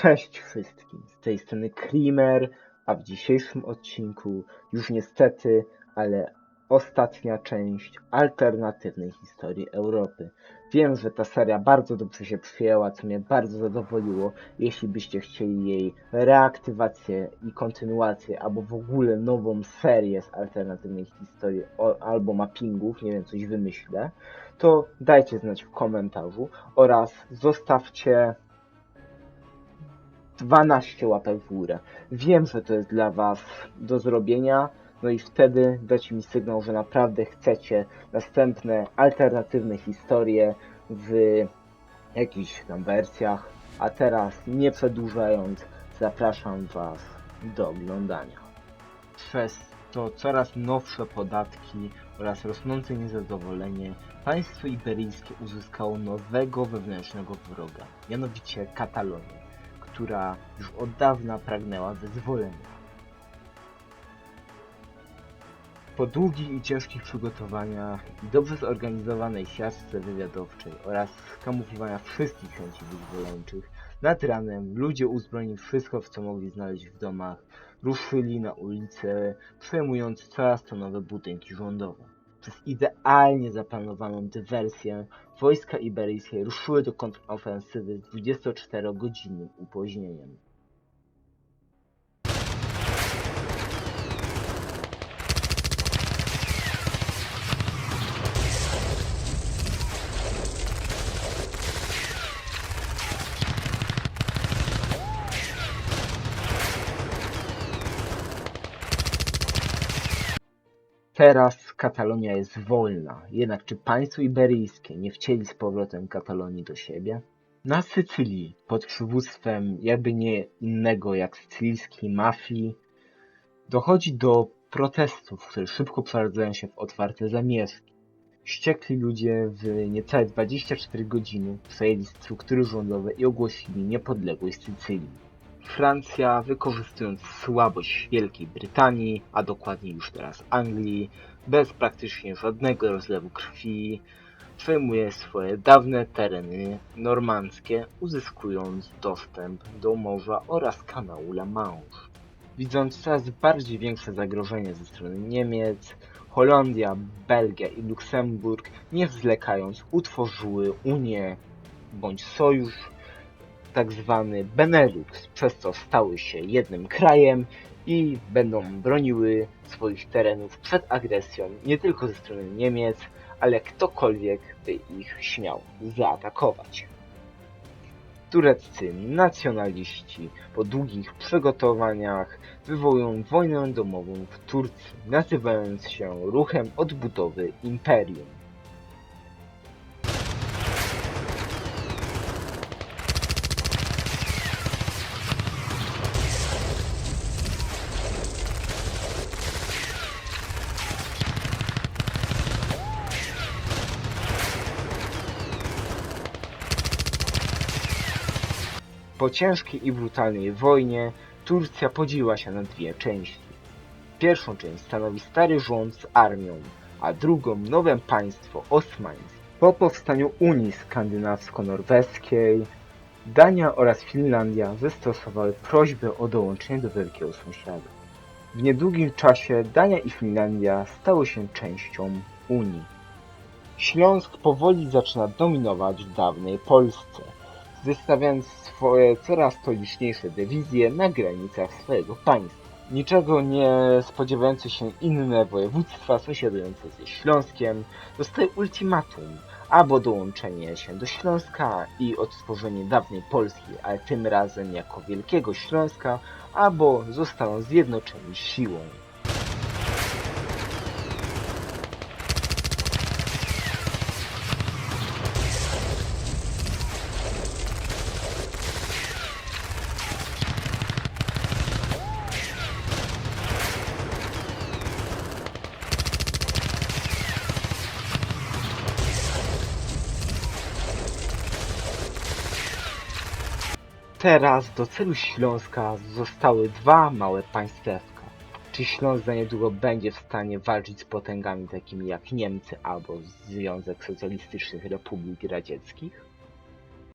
Cześć wszystkim, z tej strony Krimer, a w dzisiejszym odcinku już niestety, ale ostatnia część alternatywnej historii Europy. Wiem, że ta seria bardzo dobrze się przyjęła, co mnie bardzo zadowoliło. Jeśli byście chcieli jej reaktywację i kontynuację, albo w ogóle nową serię z alternatywnej historii, albo mappingów, nie wiem, coś wymyślę, to dajcie znać w komentarzu oraz zostawcie 12 łapek w górę. Wiem, że to jest dla Was do zrobienia, no i wtedy dacie mi sygnał, że naprawdę chcecie następne alternatywne historie w jakichś tam wersjach. A teraz, nie przedłużając, zapraszam Was do oglądania. Przez to coraz nowsze podatki oraz rosnące niezadowolenie, państwo iberyjskie uzyskało nowego wewnętrznego wroga, mianowicie Katalonię która już od dawna pragnęła wyzwolenia. Po długich i ciężkich przygotowaniach i dobrze zorganizowanej siatce wywiadowczej oraz skamuflowania wszystkich chęci wyzwoleńczych, nad ranem ludzie uzbrojeni wszystko, w co mogli znaleźć w domach, ruszyli na ulicę, przejmując coraz to nowe budynki rządowe. Przez idealnie zaplanowaną dywersję wojska iberyjskie ruszyły do kontrofensywy z 24-godzinnym opóźnieniem. Teraz Katalonia jest wolna, jednak czy państwo iberyjskie nie wcieli z powrotem Katalonii do siebie? Na Sycylii, pod przywództwem jakby nie innego jak sycylijskiej mafii, dochodzi do protestów, które szybko przeradzają się w otwarte zamieszki. Wściekli ludzie w niecałe 24 godziny przejęli struktury rządowe i ogłosili niepodległość Sycylii. Francja, wykorzystując słabość Wielkiej Brytanii, a dokładniej już teraz Anglii, bez praktycznie żadnego rozlewu krwi, przejmuje swoje dawne tereny normandzkie, uzyskując dostęp do morza oraz kanału La Manche. Widząc coraz bardziej większe zagrożenie ze strony Niemiec, Holandia, Belgia i Luksemburg, nie zwlekając, utworzyły Unię bądź sojusz tak zwany Benelux, przez co stały się jednym krajem i będą broniły swoich terenów przed agresją nie tylko ze strony Niemiec, ale ktokolwiek by ich śmiał zaatakować. Tureccy nacjonaliści po długich przygotowaniach wywołują wojnę domową w Turcji, nazywając się ruchem odbudowy imperium. Po ciężkiej i brutalnej wojnie Turcja podzieliła się na dwie części. Pierwszą część stanowi stary rząd z armią, a drugą nowe państwo osmańskie. Po powstaniu Unii Skandynawsko-Norweskiej Dania oraz Finlandia wystosowały prośbę o dołączenie do wielkiego sąsiada. W niedługim czasie Dania i Finlandia stały się częścią Unii. Śląsk powoli zaczyna dominować w dawnej Polsce wystawiając swoje coraz to liczniejsze dywizje na granicach swojego państwa. Niczego nie spodziewające się inne województwa sąsiadujące ze Śląskiem dostaje ultimatum albo dołączenie się do Śląska i odtworzenie dawnej Polski, ale tym razem jako Wielkiego Śląska, albo zostaną zjednoczeni siłą. Teraz do celu Śląska zostały dwa małe państewka. Czy Śląsk za niedługo będzie w stanie walczyć z potęgami takimi jak Niemcy albo Związek Socjalistycznych Republik Radzieckich?